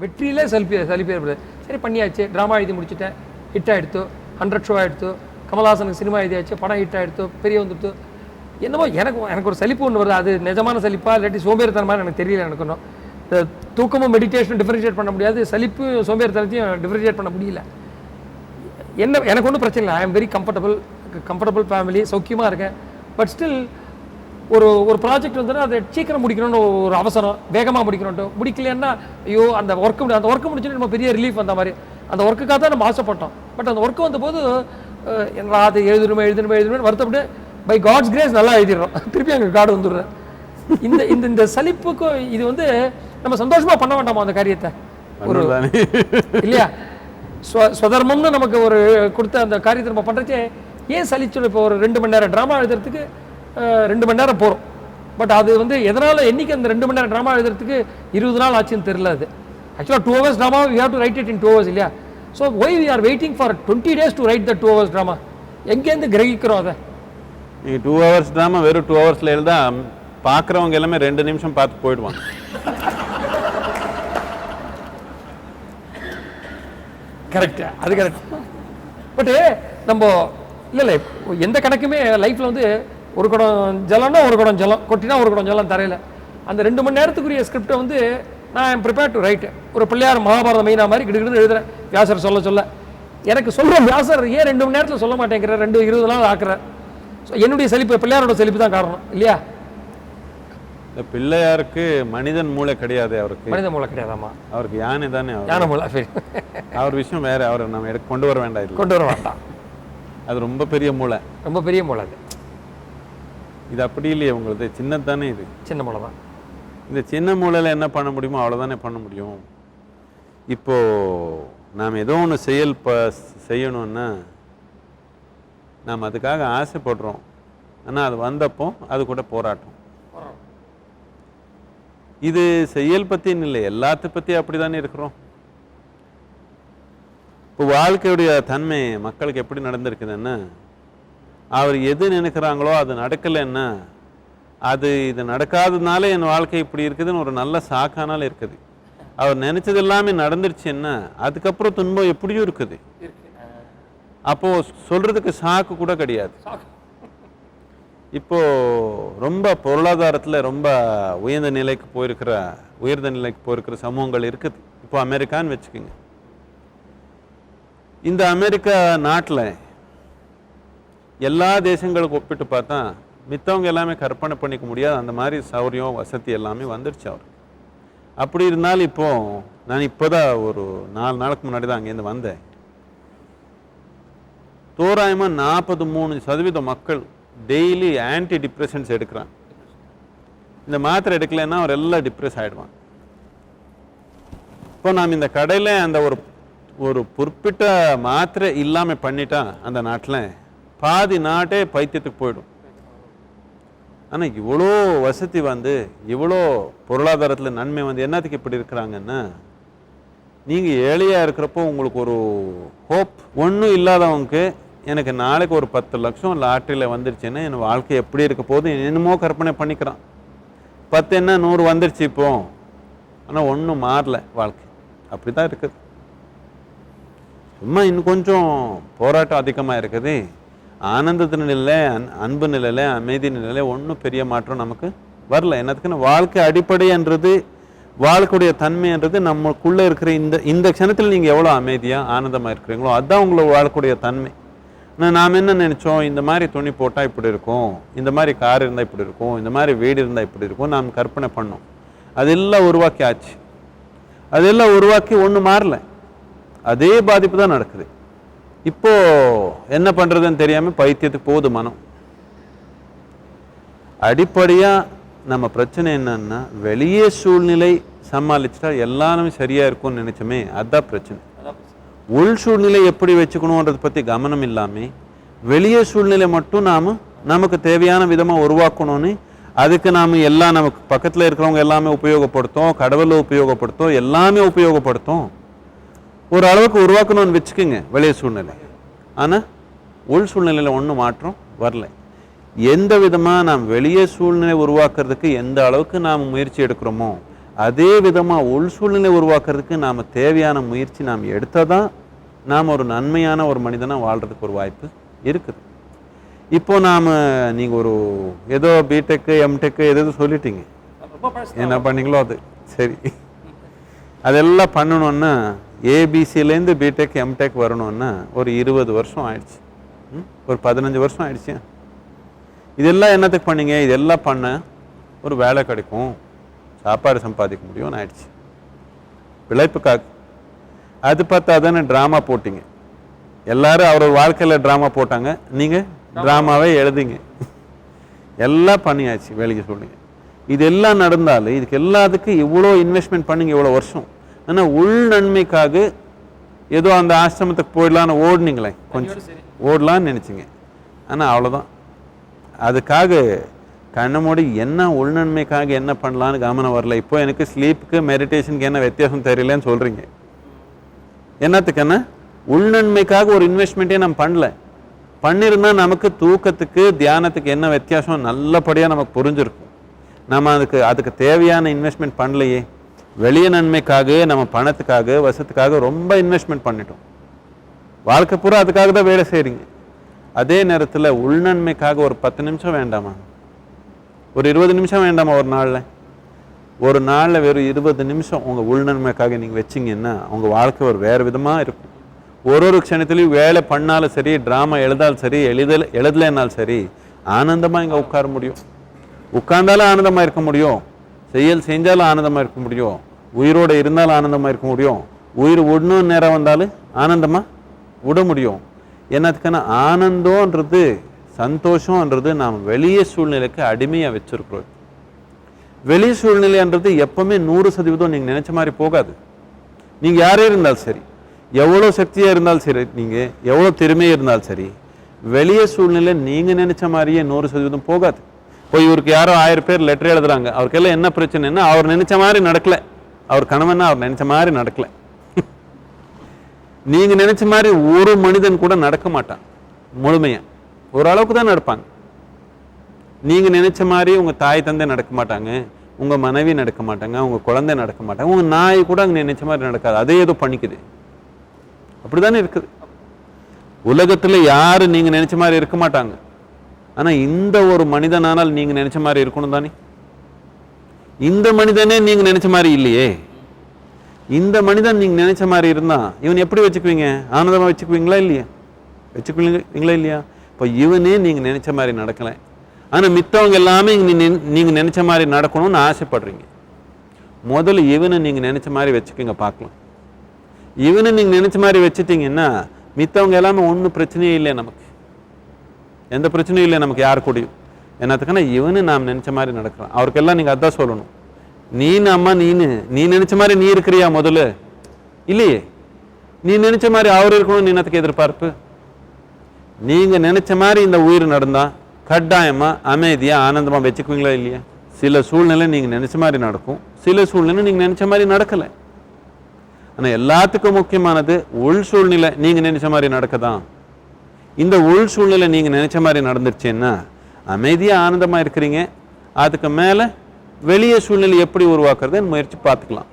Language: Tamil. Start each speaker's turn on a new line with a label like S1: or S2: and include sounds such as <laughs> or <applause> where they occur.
S1: வெற்றியில் சலிப்பி சலிப்பு ஏற்படுது. சரி பண்ணியாச்சு. ட்ராமா எழுதி முடிச்சுட்டேன். ஹிட் ஆகிடுத்து ஹண்ட்ரட் ஷோ ஆகிடுத்து கமல்ஹாசனுக்கு சினிமா எழுதியாச்சு. படம் ஹிட் ஆகிடுத்து பெரிய வந்துடுத்து. என்னமோ எனக்கு எனக்கு ஒரு சலிப்பு ஒன்று வருது. அது நிஜமான சலிப்பா இல்லாட்டி சோம்பேறித்தனமாக எனக்கு தெரியல எனக்கு ஒன்றும் இந்த தூக்கமும் மெடிடேஷனும் டிஃபரன்ஷியேட் பண்ண முடியாது. சலிப்பு சோம்பேறித்தனத்தையும் டிஃபரன்ஷியேட் பண்ண முடியல. என்ன எனக்கு ஒன்றும் பிரச்சனை இல்லை. I am very comfortable comfortable family சௌக்கியமாக இருக்கேன். பட் ஸ்டில் ஒரு ஒரு ப்ராஜெக்ட் வந்துன்னா அதை சீக்கிரம் முடிக்கணும்னு ஒரு அவசரம் வேகமாக முடிக்கணும்ட்டு முடிக்கலைன்னா ஐயோ அந்த ஒர்க்கு அந்த ஒர்க்கு முடிச்சுட்டு நம்ம பெரிய ரிலீஃப் வந்த மாதிரி. அந்த ஒர்க்குக்காக தான் நம்ம ஆசைப்பட்டோம். பட் அந்த ஒர்க்கு வந்தபோது என்னடா அது எழுதணுமே எழுதணுமே எழுதணுமே வருத்தப்பட்டு பை காட்ஸ் கிரேஸ் நல்லா எழுதிடுறோம். <laughs> திருப்பி அங்கே கார்டு வந்துடுறேன். இந்த இந்த இந்த சலிப்புக்கும் இது வந்து நம்ம சந்தோஷமா பண்ண வேண்டாமா அந்த காரியத்தை? ஒரு இல்லையா? ஸ்வதர்மம்னு நமக்கு ஒரு கொடுத்த அந்த காரியத்தை நம்ம பண்ணுறச்சே ஏன் சலிச்சு இப்போ ஒரு ரெண்டு மணி நேரம் ட்ராமா எழுதுறதுக்கு ரெண்டு மணி நேரம் போகிறோம் பட் அது வந்து எதனால் என்னைக்கு அந்த ரெண்டு மணி நேரம் ட்ராமா எழுதுறதுக்கு இருபது நாள் ஆச்சுன்னு தெரியல அது. ஆக்சுவலாக two hours drama we have to write it in two hours இல்லையா? So why we are waiting for twenty days to write the two hours drama எங்கேருந்து கிரகிக்கிறோம் அதை?
S2: நீங்கள் டூ ஹவர்ஸ் ட்ராமா வெறும் டூ ஹவர்ஸில் எழுதா பார்க்குறவங்க எல்லாமே ரெண்டு நிமிஷம் பார்த்து போயிடுவாங்க.
S1: கரெக்ட் அது கரெக்ட் பட்டு நம்ம இல்லை இல்லை எந்த கணக்குமே லைஃப்பில் வந்து ஒரு குடம் ஜலம்னா ஒரு குடம் ஜலம். கொட்டினா ஒரு குடம் ஜலம் தரையில். அந்த ரெண்டு மணி நேரத்துக்குரிய ஸ்கிரிப்டை வந்து நான் ப்ரிப்பேர் டு ரைட் ஒரு பிள்ளையார் மகாபாரதம் மெயினா மாதிரி கிடுகிடு எழுதுறேன். வியாசர் சொல்ல சொல்ல. எனக்கு சொல்கிற வியாசர் ஏன் ரெண்டு மணி நேரத்தில் சொல்ல மாட்டேங்கிற ரெண்டு இருபது நாள் ஆக்குறேன் ஸோ என்னுடைய செழிப்பு பிள்ளையாரோட செழிப்பு தான் காரணம். இல்லையா?
S2: இந்த பிள்ளையாருக்கு மனிதன் மூளை கிடையாது அவருக்கு.
S1: மனித மூளை கிடையாதாம்மா?
S2: அவருக்கு யானை தானே அவர்.
S1: ஞான மூளை
S2: அவர் விஷயம் வேற. அவரை நம்ம கொண்டு வர வேண்டாம்
S1: கொண்டு வர மாட்டான்
S2: அது ரொம்ப பெரிய மூளை.
S1: ரொம்ப பெரிய மூளை அது.
S2: இது அப்படி இல்லையே உங்களுது சின்னது தானே இது?
S1: சின்ன மூளை தான்
S2: இந்த சின்ன மூளையில் என்ன பண்ண முடியுமோ அவ்வளோதானே பண்ண முடியும். இப்போ நாம் ஏதோ ஒன்று செயல் ப செய்யணும்னா நாம் அதுக்காக ஆசைப்படுறோம். ஆனால் அது வந்தப்போ அது கூட போராட்டம். இது செயல் பற்றின்னு இல்லை எல்லாத்த பற்றி அப்படி தானே இருக்கிறோம். இப்போ வாழ்க்கையுடைய தன்மை மக்களுக்கு எப்படி நடந்திருக்குதுன்னா அவர் எது நினைக்கிறாங்களோ அது நடக்கலைன்னா அது இது நடக்காததுனால என் வாழ்க்கை இப்படி இருக்குதுன்னு ஒரு நல்ல சாக்கானால் இருக்குது. அவர் நினைச்சது எல்லாமே நடந்துருச்சுன்னா அதுக்கப்புறம் துன்பம் எப்படியும் இருக்குது. அப்போ சொல்றதுக்கு சாக்கு கூட கிடையாது. இப்போ ரொம்ப பொருளாதாரத்துல ரொம்ப உயர்ந்த நிலைக்கு போயிருக்கிற உயர்ந்த நிலைக்கு போயிருக்கிற சமூகங்கள் இருக்குது. இப்போ அமெரிக்கான்னு வச்சுக்கோங்க. இந்த அமெரிக்கா நாட்டில் எல்லா தேசங்களுக்கு ஒப்பிட்டு பார்த்தா மித்தவங்க எல்லாமே கற்பனை பண்ணிக்க முடியாது அந்த மாதிரி சௌரியம் வசதி எல்லாமே வந்துடுச்சு அவர் அப்படி இருந்தாலும் இப்போ நான் இப்போதான் ஒரு நாலு நாளுக்கு முன்னாடி தான் அங்கேருந்து வந்தேன். தோராயமாக நாற்பது மூணு சதவீத மக்கள் டெய்லி ஆன்டி டிப்ரெஷன்ஸ் எடுக்கிறாங்க. இந்த மாத்திரை எடுக்கலைன்னா அவர் எல்லாம் டிப்ரெஸ் ஆகிடுவான் இப்போ நாம் இந்த கடையில் அந்த ஒரு ஒரு குறிப்பிட்ட மாத்திரை இல்லாமல் பண்ணிட்டா அந்த நாட்டில் பாதி நாட்டே பைத்தியத்துக்கு போயிடும். ஆனால் இவ்வளோ வசதி வந்து இவ்வளோ பொருளாதாரத்தில் நன்மை வந்து என்னத்துக்கு இப்படி இருக்கிறாங்கன்னா நீங்கள் ஏழையாக இருக்கிறப்போ உங்களுக்கு ஒரு ஹோப் ஒன்றும் இல்லாதவங்களுக்கு எனக்கு நாளைக்கு ஒரு பத்து லட்சம் லாட்டரியில் வந்துருச்சுன்னா என் வாழ்க்கை எப்படி இருக்க போகுது என்னமோ கற்பனை பண்ணிக்கிறான். பத்து என்ன நூறு வந்துருச்சு இப்போ. ஆனால் ஒன்றும் மாறல வாழ்க்கை. அப்படி தான் இருக்குது. சும்மா இன்னும் கொஞ்சம் போராட்டம் அதிகமாக இருக்குது. ஆனந்தத்து நிலையில அன் அன்பு நிலையில அமைதி நிலையில ஒன்றும் பெரிய மாற்றம் நமக்கு வரல. என்னத்துக்குன்னு வாழ்க்கை அடிப்படைன்றது வாழ்க்கையுடைய தன்மைன்றது நமக்குள்ளே இருக்கிற இந்த இந்த க்ஷணத்தில் நீங்கள் எவ்வளோ அமைதியாக ஆனந்தமாக இருக்கிறீங்களோ அதுதான் உங்களோட வாழ்க்கையுடைய தன்மை. நாம் என்ன நினைச்சோம்? இந்த மாதிரி துணி போட்டால் இப்படி இருக்கும் இந்த மாதிரி கார் இருந்தால் இப்படி இருக்கும் இந்த மாதிரி வீடு இருந்தால் இப்படி இருக்கும் நாம் கற்பனை பண்ணோம். அதெல்லாம் உருவாக்கி ஆச்சு அதெல்லாம் உருவாக்கி ஒன்றும் மாறல. அதே பாதிப்பு தான் நடக்குது. இப்போ என்ன பண்ணுறதுன்னு தெரியாமல் பைத்தியத்துக்கு போகுது மனம். அடிப்படையாக நம்ம பிரச்சனை என்னன்னா வெளியே சூழ்நிலை சமாளிச்சிட்டா எல்லாமே சரியா இருக்கும்னு நினைச்சோமே அதுதான் பிரச்சனை. உள் சூழ்நிலை எப்படி வச்சுக்கணுன்றதை பற்றி கவனம் இல்லாமல் வெளியே சூழ்நிலை மட்டும் நாம நமக்கு தேவையான விதமாக உருவாக்கணும்னு அதுக்கு நாம எல்லாம் நமக்கு பக்கத்தில் இருக்கிறவங்க எல்லாமே உபயோகப்படுத்தும் கடவுளை உபயோகப்படுத்தும் எல்லாமே உபயோகப்படுத்தும். ஒரு அளவுக்கு உருவாக்கணும்னு வச்சுக்கோங்க வெளிய சூழ்நிலை. ஆனா உள் சூழ்நிலையில ஒன்றும் மாற்றம் வரல. எந்த விதமா நாம் வெளியே சூழ்நிலை உருவாக்குறதுக்கு எந்த அளவுக்கு நாம் முயற்சி எடுக்கிறோமோ அதே விதமாக உள் சூழ்நிலை உருவாக்குறதுக்கு நாம் தேவையான முயற்சி நாம் எடுத்தால் தான் நாம் ஒரு நன்மையான ஒரு மனிதனாக வாழ்கிறதுக்கு ஒரு வாய்ப்பு இருக்குது. இப்போ நாம் நீங்கள் ஒரு ஏதோ பிடெக்கு எம்டெக்கு எதோ சொல்லிட்டீங்க.
S1: ரொம்ப பழசு
S2: என்ன பண்ணீங்களோ அது. சரி. அதெல்லாம் பண்ணணுன்னா ஏபிசிலேருந்து பிடெக் எம்டெக் வரணும்னா ஒரு இருபது வருஷம் ஆயிடுச்சு. ஒரு பதினஞ்சு வருஷம் ஆயிடுச்சு. இதெல்லாம் என்னத்துக்கு பண்ணீங்க? இதெல்லாம் பண்ண ஒரு வேலை கிடைக்கும். சாப்பாடு சம்பாதிக்க முடியும்னு ஆயிடுச்சு. பிழைப்புக்காக அது பார்த்தா தானே ட்ராமா போட்டிங்க. எல்லாரும் அவரோட வாழ்க்கையில் ட்ராமா போட்டாங்க. நீங்கள் ட்ராமாவே எழுதிங்க. எல்லாம் பண்ணியாச்சு வேலைக்கு சொல்லுங்க இது எல்லாம் நடந்தாலும் இதுக்கு எல்லாத்துக்கும் இவ்வளோ இன்வெஸ்ட்மெண்ட் பண்ணுங்க இவ்வளோ வருஷம். ஆனால் உள் நன்மைக்காக ஏதோ அந்த ஆசிரமத்துக்கு போயிடலான்னு ஓடுனீங்களே கொஞ்சம். ஓடலான்னு நினச்சிங்க. ஆனால் அவ்வளோதான் அதுக்காக கண்ணை மூடி என்ன உள்நன்மைக்காக என்ன பண்ணலான்னு கவனம் வரல. இப்போ எனக்கு ஸ்லீப்புக்கு மெடிடேஷனுக்கு என்ன வித்தியாசம் தெரியலன்னு சொல்கிறீங்க என்னத்துக்குன்னா உள்நன்மைக்காக ஒரு இன்வெஸ்ட்மெண்ட்டே நம்ம பண்ணல. பண்ணியிருந்தா நமக்கு தூக்கத்துக்கு தியானத்துக்கு என்ன வித்தியாசம்? நல்லபடியாக நமக்கு புரிஞ்சிருக்கும். நம்ம அதுக்கு அதுக்கு தேவையான இன்வெஸ்ட்மெண்ட் பண்ணலையே. வெளிய நன்மைக்காக நம்ம பணத்துக்காக வசத்துக்காக ரொம்ப இன்வெஸ்ட்மெண்ட் பண்ணிட்டோம். வாழ்க்கை பூரா அதுக்காக தான் வேலை செய்கிறீங்க அதே நேரத்தில் உள்நன்மைக்காக ஒரு பத்து நிமிஷம் வேண்டாமா? ஒரு இருபது நிமிஷம் வேண்டாமா ஒரு நாளில்? ஒரு நாளில் வெறும் இருபது நிமிஷம் உங்கள் உள்நன்மைக்காக நீங்கள் வச்சிங்கன்னா உங்கள் வாழ்க்கை ஒரு வேறு விதமாக இருக்கும். ஒரு ஒரு க்ஷணத்துலையும் வேலை பண்ணாலும் சரி ட்ராமா எழுதாலும் சரி எழுதல எழுதலைன்னாலும் சரி ஆனந்தமாக இங்கே உட்கார முடியும். உட்கார்ந்தாலும் ஆனந்தமாக இருக்க முடியும். செயல் செஞ்சாலும் ஆனந்தமாக இருக்க முடியும். உயிரோடு இருந்தாலும் ஆனந்தமாக இருக்க முடியும். உயிர் விடணும் நேரம் வந்தாலும் ஆனந்தமாக விட முடியும். என்னத்துக்குன்னா ஆனந்தம்ன்றது சந்தோஷம்ன்றது நாம் வெளிய சூழ்நிலைக்கு அடிமையாக வச்சிருக்கிறோம். வெளி சூழ்நிலைன்றது எப்பவுமே நூறு சதவீதம் நீங்கள் நினச்ச மாதிரி போகாது. நீங்கள் யாரே இருந்தாலும் சரி எவ்வளோ சக்தியாக இருந்தாலும் சரி நீங்கள் எவ்வளோ திறமையாக இருந்தாலும் சரி வெளிய சூழ்நிலை நீங்கள் நினச்ச மாதிரியே நூறு சதவீதம் போகாது. போய் இவருக்கு யாரோ ஆயிரம் பேர் லெட்டர் எழுதுறாங்க. அவருக்கெல்லாம் என்ன பிரச்சனைன்னா அவர் நினைச்ச மாதிரி நடக்கல. அவர் கணவன்னா அவர் நினைச்ச மாதிரி நடக்கல. நீங்க நினைச்ச மாதிரி ஒரு மனிதன் கூட நடக்க மாட்டான். முழுமையா. ஓரளவுக்கு தான் நடப்பாங்க. நீங்க நினைச்ச மாதிரி உங்க தாய் தந்தை நடக்க மாட்டாங்க. உங்க மனைவி நடக்க மாட்டாங்க. உங்க குழந்தை நடக்க மாட்டாங்க. உங்க நாய் கூட அங்க நினைச்ச மாதிரி நடக்காது. அதே ஏதோ பண்ணிக்குது. அப்படிதானே இருக்குது. உலகத்துல யாரு நீங்க நினைச்ச மாதிரி இருக்க மாட்டாங்க. ஆனா இந்த ஒரு மனிதனானால் நீங்க நினைச்ச மாதிரி இருக்கணும் தானே? இந்த மனிதனே நீங்க நினைச்ச மாதிரி இல்லையே? இந்த மனிதன் நீங்க நினைச்ச மாதிரி இருந்தா இவன் எப்படி வச்சுக்குவீங்க? ஆனந்தமா வச்சுக்குவீங்களா இல்லையா? வச்சுக்குவீங்களா இல்லையா? இப்போ இவனே நீங்க நினைச்ச மாதிரி நடக்கலை. ஆனா மித்தவங்க எல்லாமே நீங்கள் நினச்ச நீங்க நினைச்ச மாதிரி நடக்கணும்னு ஆசைப்படுறீங்க. முதல்ல இவனை நீங்க நினைச்ச மாதிரி வச்சுக்கோங்க பார்க்கலாம். இவனை நீங்க நினைச்ச மாதிரி வச்சுட்டீங்கன்னா மித்தவங்க எல்லாமே ஒன்றும் பிரச்சனையே இல்லை நமக்கு? எந்த பிரச்சனையும் இல்லை நமக்கு யார் கூடயும். என்னத்துக்குன்னா இவனு நாம் நினைச்ச மாதிரி நடக்கிறான். அவருக்கெல்லாம் நீங்க அதான் சொல்லணும். நீனு அம்மா நீனு நீ நினைச்ச மாதிரி நீ இருக்கிறியா முதல்ல? இல்லையே. நீ நினைச்ச மாதிரி அவர் இருக்கணும்னு என்னத்துக்கு எதிர்பார்ப்பு? நீங்க நினைச்ச மாதிரி இந்த உயிர் நடந்தா கட்டாயமா அமைதியா ஆனந்தமா வச்சுக்குவீங்களா இல்லையா? சில சூழ்நிலை நீங்க நினைச்ச மாதிரி நடக்கும். சில சூழ்நிலை நீங்க நினைச்ச மாதிரி நடக்கலை. ஆனா எல்லாத்துக்கும் முக்கியமானது உள் சூழ்நிலை நீங்க நினைச்ச மாதிரி நடக்கதான். இந்த உள் சூழ்நிலை நீங்கள் நினச்ச மாதிரி நடந்துருச்சுன்னா அமைதியாக ஆனந்தமாக இருக்கிறீங்க. அதுக்கு மேலே வெளியே சூழ்நிலை எப்படி உருவாக்குறதுன்னு முயற்சி பார்த்துக்கலாம்.